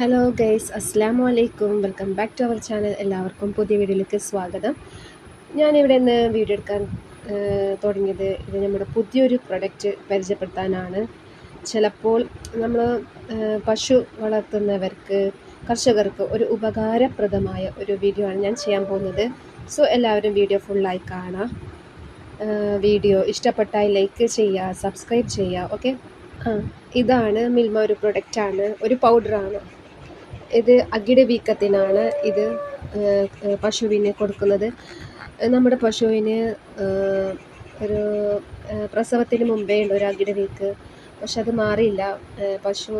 Hello guys അസ്സാം അലൈക്കും welcome back to our channel. എല്ലാവർക്കും പുതിയ വീഡിയോയിലേക്ക് സ്വാഗതം. ഞാനിവിടെ നിന്ന് വീഡിയോ എടുക്കാൻ തുടങ്ങിയത് ഇത് നമ്മുടെ പുതിയൊരു പ്രൊഡക്റ്റ് പരിചയപ്പെടുത്താനാണ്. ചിലപ്പോൾ നമ്മൾ പശു വളർത്തുന്നവർക്ക് കർഷകർക്ക് ഒരു ഉപകാരപ്രദമായ ഒരു വീഡിയോ ആണ് ഞാൻ ചെയ്യാൻ പോകുന്നത്. സോ എല്ലാവരും വീഡിയോ ഫുള്ളായി കാണാം. വീഡിയോ ഇഷ്ടപ്പെട്ടാൽ ലൈക്ക് ചെയ്യുക സബ്സ്ക്രൈബ് ചെയ്യുക ഓക്കെ? ആ ഇതാണ് മിൽമ ഒരു പ്രൊഡക്റ്റാണ് ഒരു പൗഡറാണ് ഇത് അകിട് വീക്കത്തിനാണ് ഇത് പശുവിന് കൊടുക്കുന്നത്. നമ്മുടെ പശുവിന് ഒരു പ്രസവത്തിന് മുമ്പേ ഉള്ള ഒരു അകിട് വീക്ക് പക്ഷെ അത് മാറിയില്ല. പശു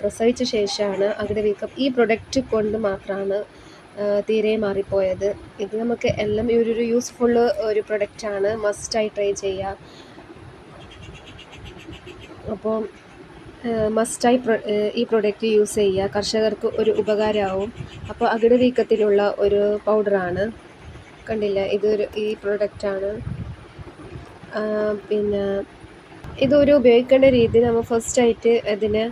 പ്രസവിച്ച ശേഷമാണ് അകിട് വീക്കം ഈ പ്രൊഡക്റ്റ് കൊണ്ട് മാത്രമാണ് തീരെ മാറിപ്പോയത്. ഇത് നമുക്ക് എല്ലാം ഈ ഒരു യൂസ്ഫുൾ ഒരു പ്രൊഡക്റ്റാണ് മസ്റ്റായി ട്രൈ ചെയ്യുക അപ്പോൾ മസ്റ്റായി ഈ പ്രൊഡക്റ്റ് യൂസ് ചെയ്യുക. കർഷകർക്ക് ഒരു ഉപകാരമാവും. അപ്പോൾ അകിട് വീക്കത്തിനുള്ള ഒരു പൗഡറാണ് കണ്ടില്ല? ഇതൊരു ഈ പ്രൊഡക്റ്റാണ് പിന്നെ ഇതൊരു ഉപയോഗിക്കേണ്ട രീതി നമ്മൾ ഫസ്റ്റായിട്ട് അതിന്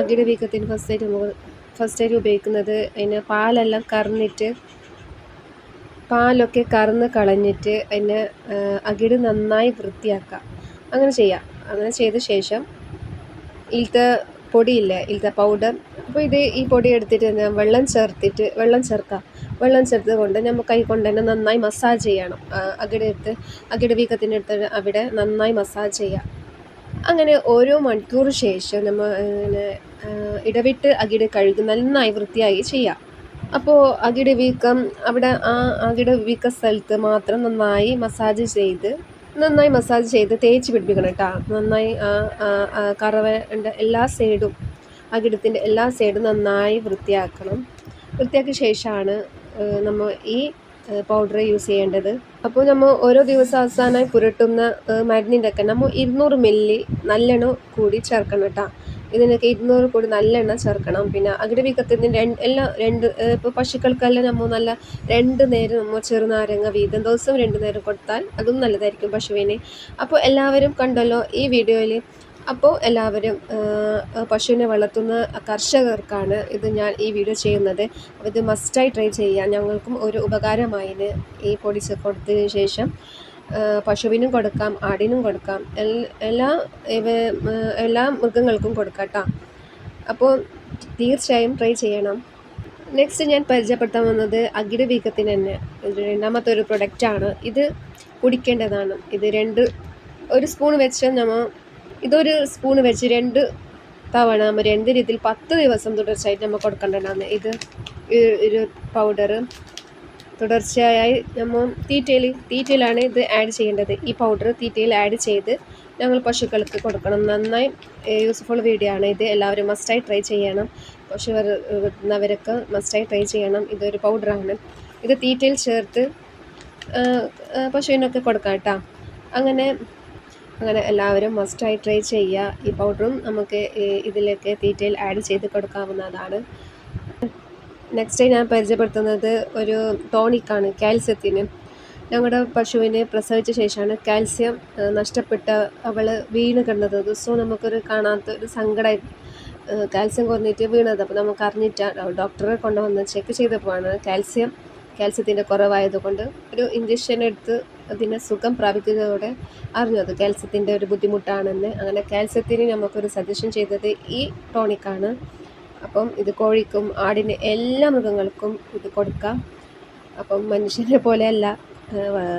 അകിട് വീക്കത്തിന് ഫസ്റ്റായിട്ട് നമ്മൾ ഫസ്റ്റായിട്ട് ഉപയോഗിക്കുന്നത് അതിന് പാലെല്ലാം കറന്നിട്ട് പാലൊക്കെ കറന്ന് കളഞ്ഞിട്ട് അതിന് അകിട് നന്നായി വൃത്തിയാക്കുക. അങ്ങനെ ചെയ്യാം. അങ്ങനെ ചെയ്ത ശേഷം ഇതിലത്തെ പൊടിയില്ലേ ഇതിലത്തെ പൗഡർ അപ്പോൾ ഇത് ഈ പൊടി എടുത്തിട്ട് തന്നെ വെള്ളം ചേർത്തിട്ട് വെള്ളം ചേർക്കാം. വെള്ളം ചേർത്ത് കൊണ്ട് നമ്മൾ കൈ കൊണ്ട് തന്നെ നന്നായി മസാജ് ചെയ്യണം. അകിട് എടുത്ത് അകിട് വീക്കത്തിന്റെ അടുത്ത് അവിടെ നന്നായി മസാജ് ചെയ്യാം. അങ്ങനെ ഓരോ മണിക്കൂർ ശേഷം നമ്മൾ ഇടവിട്ട് അകിട് കഴുകി നന്നായി വൃത്തിയായി ചെയ്യാം. അപ്പോൾ അകിട് വീക്കം അവിടെ ആ അകിട് വീക്ക സ്ഥലത്ത് മാത്രം നന്നായി മസാജ് ചെയ്ത് നന്നായി മസാജ് ചെയ്ത് തേച്ച് പിടിപ്പിക്കണം കേട്ടോ. നന്നായി കറവന്റെ എല്ലാ സൈഡും ആ കിടത്തിന്റെ എല്ലാ സൈഡും നന്നായി വൃത്തിയാക്കണം. വൃത്തിയാക്കിയ ശേഷമാണ് നമ്മൾ ഈ പൗഡർ യൂസ് ചെയ്യേണ്ടത്. അപ്പോൾ നമ്മൾ ഓരോ ദിവസം അവസാനമായി പുരട്ടുന്ന മരുന്നിന്റെ ഒക്കെ നമ്മൾ ഇരുന്നൂറ് മില്ലി നല്ലെണ്ണ കൂടി ചേർക്കണം കേട്ടോ. ഇതിനൊക്കെ ഇരുന്നൂറ് കൂടി നല്ലെണ്ണ ചേർക്കണം. പിന്നെ അകിട് വീക്കത്തിന് രണ്ട് എല്ലാം രണ്ട് ഇപ്പോൾ പശുക്കൾക്കെല്ലാം നമ്മൾ നല്ല രണ്ട് നേരം നമ്മൾ ചെറുനാരങ്ങ വീതം ദിവസം രണ്ട് നേരം കൊടുത്താൽ അതും നല്ലതായിരിക്കും പശുവിനെ. അപ്പോൾ എല്ലാവരും കണ്ടല്ലോ ഈ വീഡിയോയിൽ അപ്പോൾ എല്ലാവരും പശുവിനെ വളർത്തുന്ന കർഷകർക്കാണ് ഇത് ഞാൻ ഈ വീഡിയോ ചെയ്യുന്നത്. അപ്പോൾ ഇത് മസ്റ്റായി ട്രൈ ചെയ്യാം ഞങ്ങൾക്കും ഒരു ഉപകാരമായിന് ഈ പൊടിച്ച് കൊടുത്തതിന് ശേഷം പശുവിനും കൊടുക്കാം ആടിനും കൊടുക്കാം എല്ലാ എല്ലാ മൃഗങ്ങൾക്കും കൊടുക്കാം അപ്പോൾ തീർച്ചയായും ട്രൈ ചെയ്യണം. നെക്സ്റ്റ് ഞാൻ പരിചയപ്പെടുത്താൻ വന്നത് അകിട് വീക്കത്തിന് തന്നെ രണ്ടാമത്തെ ഒരു പ്രൊഡക്റ്റാണ് ഇത് കുടിക്കേണ്ടതാണ്. ഇത് രണ്ട് ഒരു സ്പൂൺ വെച്ച് നമ്മൾ ഇതൊരു സ്പൂൺ വെച്ച് രണ്ട് തവണ നമ്മൾ രണ്ട് രീതിയിൽ പത്ത് ദിവസം തുടർച്ചയായിട്ട് നമ്മൾ കൊടുക്കേണ്ടതാണ്. ഇത് ഒരു പൗഡർ തുടർച്ചയായി നമ്മൾ തീറ്റയിൽ തീറ്റയിലാണ് ഇത് ആഡ് ചെയ്യേണ്ടത്. ഈ പൗഡർ തീറ്റയിൽ ആഡ് ചെയ്ത് ഞങ്ങൾ പശുക്കൾക്ക് കൊടുക്കണം. നന്നായി യൂസ്ഫുൾ വീഡിയോ ആണ് ഇത്. എല്ലാവരും മസ്റ്റായി ട്രൈ ചെയ്യണം. പശു വരുന്നവരൊക്കെ മസ്റ്റായി ട്രൈ ചെയ്യണം. ഇതൊരു പൗഡറാണ് ഇത് തീറ്റയിൽ ചേർത്ത് പശുവിനൊക്കെ കൊടുക്കാം കേട്ടോ. അങ്ങനെ അങ്ങനെ എല്ലാവരും മസ്റ്റായി ട്രൈ ചെയ്യുക. ഈ പൗഡറും നമുക്ക് ഇതിലേക്ക് തീറ്റയിൽ ആഡ് ചെയ്ത് കൊടുക്കാവുന്നതാണ്. നെക്സ്റ്റ് ഞാൻ പരിചയപ്പെടുത്തുന്നത് ഒരു ടോണിക്കാണ് കാൽസ്യത്തിന് ഞങ്ങളുടെ പശുവിനെ പ്രസവിച്ച ശേഷമാണ് കാൽസ്യം നഷ്ടപ്പെട്ട അവൾ വീണ് കിടന്നത്. സോ നമുക്കൊരു കാണാത്ത ഒരു സങ്കടം കാൽസ്യം കുറഞ്ഞിട്ട് വീണത്. അപ്പോൾ നമുക്ക് അറിഞ്ഞിട്ടാണ് ഡോക്ടറെ കൊണ്ടുവന്ന് ചെക്ക് ചെയ്തപ്പോഴാണ് കാൽസ്യം കാൽസ്യത്തിന്റെ കുറവായതുകൊണ്ട് ഒരു ഇഞ്ചക്ഷൻ എടുത്ത് അതിനെ സുഖം പ്രാപിക്കുന്നതോടെ അറിഞ്ഞത് കാൽസ്യത്തിന്റെ ഒരു ബുദ്ധിമുട്ടാണെന്ന്. അങ്ങനെ കാൽസ്യത്തിന് നമുക്കൊരു സജഷൻ ചെയ്തത് ഈ ടോണിക്കാണ്. അപ്പം ഇത് കോഴിക്കും ആടിന് എല്ലാ മൃഗങ്ങൾക്കും ഇത് കൊടുക്കാം. അപ്പം മനുഷ്യനെ പോലെയല്ല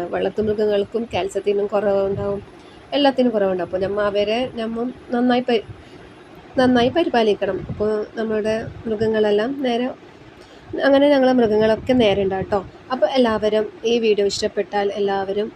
വളർത്തു മൃഗങ്ങൾക്കും കാൽസ്യത്തിനും കുറവുണ്ടാവും. എല്ലാത്തിനും കുറവുണ്ടാവും. അപ്പോൾ നമ്മൾ അവരെ നമ്മൾ നന്നായി നന്നായി പരിപാലിക്കണം. അപ്പോൾ നമ്മുടെ മൃഗങ്ങളെല്ലാം നേരെ അങ്ങനെ ഞങ്ങൾ മൃഗങ്ങളൊക്കെ നേരെ ഉണ്ട് കേട്ടോ. അപ്പോൾ എല്ലാവരും ഈ വീഡിയോ ഇഷ്ടപ്പെട്ടാൽ എല്ലാവരും